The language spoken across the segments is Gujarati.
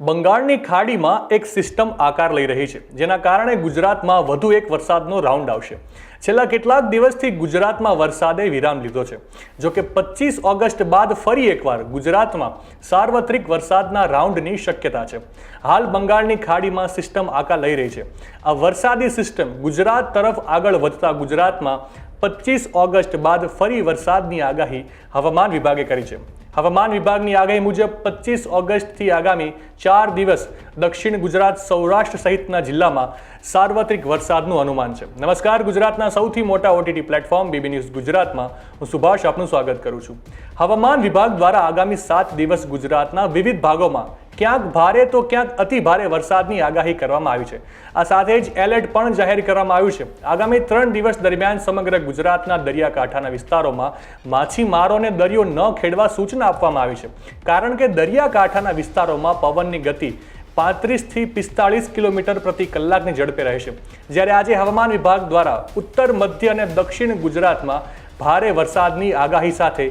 બંગાળની ખાડીમાં એક સિસ્ટમ આકાર લઈ રહી છે, જેના કારણે ગુજરાતમાં વધુ એક વરસાદનો રાઉન્ડ આવશે. છેલ્લા કેટલાક દિવસથી ગુજરાતમાં વરસાદે વિરામ લીધો છે. જો કે પચીસ ઓગસ્ટ બાદ ફરી એકવાર ગુજરાતમાં સાર્વત્રિક વરસાદના રાઉન્ડની શક્યતા છે. હાલ બંગાળની ખાડીમાં સિસ્ટમ આકાર લઈ રહી છે. આ વરસાદી સિસ્ટમ ગુજરાત તરફ આગળ વધતા ગુજરાતમાં પચીસ ઓગસ્ટ બાદ ફરી વરસાદની આગાહી હવામાન વિભાગે કરી છે. હવામાન વિભાગની આગાહી મુજબ પચીસ ઓગસ્ટથી આગામી ચાર દિવસ દક્ષિણ ગુજરાત, સૌરાષ્ટ્ર સહિતના જિલ્લામાં સાર્વત્રિક વરસાદનું અનુમાન છે. નમસ્કાર, ગુજરાતના સૌથી મોટા ઓટીટી પ્લેટફોર્મ બીબી ન્યૂઝ ગુજરાતમાં હું સુભાષ આપનું સ્વાગત કરું છું. હવામાન વિભાગ દ્વારા આગામી સાત દિવસ ગુજરાતના વિવિધ ભાગોમાં ક્યાંક ભારે તો ક્યાંક અતિ ભારે વરસાદની આગાહી કરવામાં આવી છે. આ સાથે જ એલર્ટ પણ જાહેર કરવામાં આવ્યું છે. આગામી ત્રણ દિવસ દરમિયાન સમગ્ર ગુજરાતના દરિયાકાંઠાના વિસ્તારોમાં માછીમારોને દરિયો ન ખેડવા સૂચના આપવામાં આવી છે. કારણ કે દરિયાકાંઠાના વિસ્તારોમાં પવનની ગતિ પાંત્રીસથી પિસ્તાળીસ કિલોમીટર પ્રતિ કલાકની ઝડપે રહેશે જ્યારે આજે હવામાન વિભાગ દ્વારા ઉત્તર, મધ્ય અને દક્ષિણ ગુજરાતમાં ભારે વરસાદની આગાહી સાથે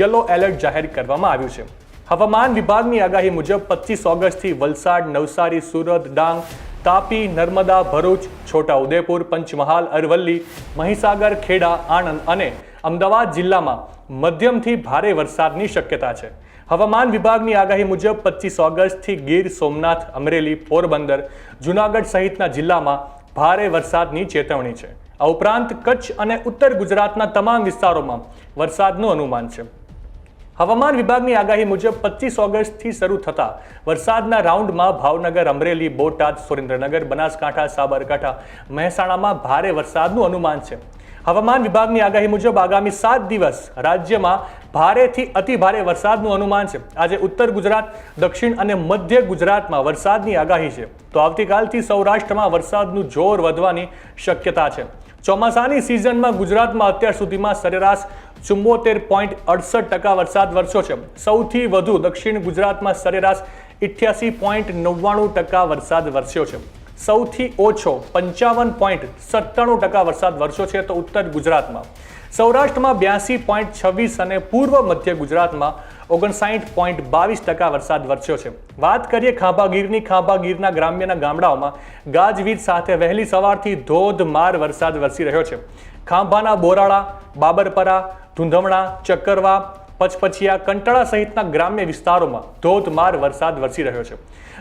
યલો એલર્ટ જાહેર કરવામાં આવ્યું છે. હવામાન વિભાગની આગાહી મુજબ પચીસ ઓગસ્ટથી વલસાડ, નવસારી, સુરત, ડાંગ, તાપી, નર્મદા, ભરૂચ, છોટાઉદેપુર, પંચમહાલ, અરવલ્લી, મહીસાગર, ખેડા, આણંદ અને અમદાવાદ જિલ્લામાં મધ્યમથી ભારે વરસાદની શક્યતા છે. હવામાન વિભાગની આગાહી મુજબ પચીસ ઓગસ્ટથી ગીર, સોમનાથ, અમરેલી, પોરબંદર, જુનાગઢ સહિતના જિલ્લામાં ભારે વરસાદની ચેતવણી છે. આ ઉપરાંત કચ્છ અને ઉત્તર ગુજરાતના તમામ વિસ્તારોમાં વરસાદનું અનુમાન છે. હવામાન વિભાગની આગાહી મુજબ પચીસ ઓગસ્ટથી શરૂ થતા વરસાદના રાઉન્ડમાં ભાવનગર, અમરેલી, બોટાદ, સુરેન્દ્રનગર, બનાસકાંઠા, સાબરકાંઠા, મહેસાણામાં ભારે વરસાદનું અનુમાન છે. હવામાન વિભાગની આગાહી મુજબ આગામી સાત દિવસ રાજ્યમાં ભારેથી અતિ ભારે વરસાદનું અનુમાન છે. આજે ઉત્તર ગુજરાત, દક્ષિણ અને મધ્ય ગુજરાતમાં વરસાદની આગાહી છે. તો આવતીકાલથી સૌરાષ્ટ્રમાં વરસાદનું જોર વધવાની શક્યતા છે. ચોમાસાની સિઝનમાં ગુજરાતમાં અત્યાર સુધીમાં સરેરાશ ચુમ્મોતેર પોઈન્ટ અડસઠ ટકા વરસાદ વરસ્યો છે. સૌથી વધુ દક્ષિણ ગુજરાતમાં સરેરાશ ઇઠ્યાસી પોઈન્ટ નવ્વાણું ટકા વરસાદ વરસ્યો છે. સૌથી ઓછો પંચાવન પોઈન્ટ સત્તાણું ટકા વરસાદ વરસ્યો છે તો ઉત્તર ગુજરાતમાં. સૌરાષ્ટ્રમાં બ્યાસી પોઈન્ટ છવ્વીસ અને પૂર્વ મધ્ય ગુજરાતમાં ઓગણસાઠ પોઈન્ટ બાવીસ ટકા વરસાદ વરસ્યો છે. વાત કરીએ ખાંભાગીરની, ખાંભાગીરના ગ્રામ્યના ગામડાઓમાં ગાજવીજ સાથે વહેલી સવારથી ધોધમાર વરસાદ વરસી રહ્યો છે. ખાંભાના બોરાળા, બાબરપરા, ધુંધમણા, ચક્કરવા પચપચિયા કંટાળા સહિતના ગ્રામ્ય વિસ્તારોમાં ધોધમાર વરસાદ વરસી રહ્યો છે.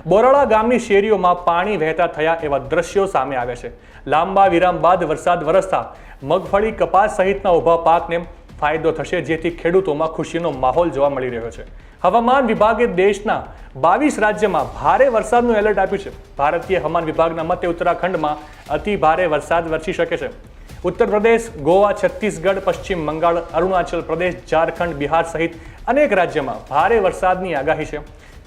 બોરાળા ગામની શેરીઓમાં પાણી વહેતા થયા એવા દ્રશ્યો સામે આવે છે. લાંબા વિરામ બાદ વરસાદ વરસતા મગફળી કપાસ સહિતના ઊભા પાકને ફાયદો થશે, જેથી ખેડૂતોમાં ખુશીનો માહોલ જોવા મળી રહ્યો છે. હવામાન વિભાગે દેશના બાવીસ રાજ્યમાં ભારે વરસાદનું એલર્ટ આપ્યું છે. ભારતીય હવામાન વિભાગના મતે ઉત્તરાખંડમાં અતિ ભારે વરસાદ વરસી શકે છે. ઉત્તર પ્રદેશ ગોવા, છત્તીસગઢ, પશ્ચિમ બંગાળ, અરુણાચલ પ્રદેશ, ઝારખંડ, બિહાર સહિત અનેક રાજ્યમાં ભારે વરસાદની આગાહી છે.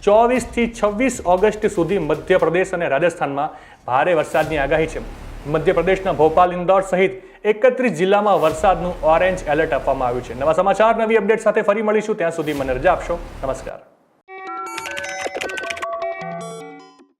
ચોવીસથી છવ્વીસ ઓગસ્ટ સુધી મધ્યપ્રદેશ અને રાજસ્થાનમાં ભારે વરસાદની આગાહી છે. મધ્યપ્રદેશના ભોપાલ, ઇન્દોર સહિત એકત્રીસ જિલ્લામાં વરસાદનું ઓરેન્જ એલર્ટ આપવામાં આવ્યું છે. નવા સમાચાર, નવી અપડેટ સાથે ફરી મળીશું. ત્યાં સુધી મને રજા આપશો. નમસ્કાર.